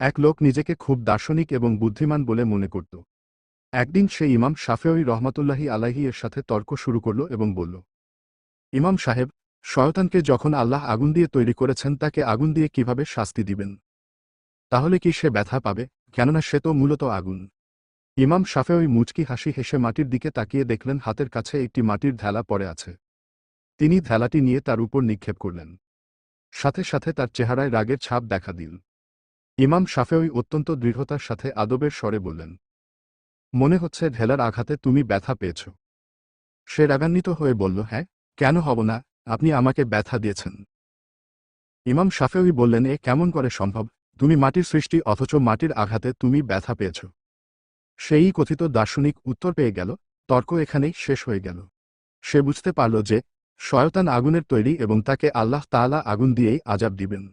এক লোক নিজেকে খুব দার্শনিক এবং বুদ্ধিমান বলে মনে করত। একদিন সে ইমাম শাফেঈ রহমাতুল্লাহি আলাহি এর সাথে তর্ক শুরু করল এবং বলল, ইমাম সাহেব, শয়তানকে যখন আল্লাহ আগুন দিয়ে তৈরি করেছেন তাকে আগুন দিয়ে কীভাবে শাস্তি দিবেন? তাহলে কি সে ব্যথা পাবে? কেননা সে তো মূলত আগুন। ইমাম শাফেঈ মুচকি হাসি হেসে মাটির দিকে তাকিয়ে দেখলেন হাতের কাছে একটি মাটির ঢেলা পড়ে আছে। তিনি ঢেলাটি নিয়ে তার উপর নিক্ষেপ করলেন। সাথে সাথে তার চেহারায় রাগের ছাপ দেখা দিল। ইমাম শাফেঈ অত্যন্ত দৃঢ়তার সাথে আদবের স্বরে বললেন, মনে হচ্ছে ঢেলার আঘাতে তুমি ব্যথা পেয়েছ। সে রাগান্বিত হয়ে বলল হ্যাঁ কেন হব না? আপনি আমাকে ব্যথা দিয়েছেন। ইমাম শাফেঈ বললেন, এ কেমন করে সম্ভব? তুমি মাটির সৃষ্টি অথচ মাটির আঘাতে তুমি ব্যথা পেয়েছ। সেই কথিত দার্শনিক উত্তর পেয়ে গেল, তর্ক এখানেই শেষ হয়ে গেল। সে বুঝতে পারল যে, শয়তান আগুনের তৈরি এবং তাকে আল্লাহ তাআলা আগুন দিয়েই আজাব দিবেন।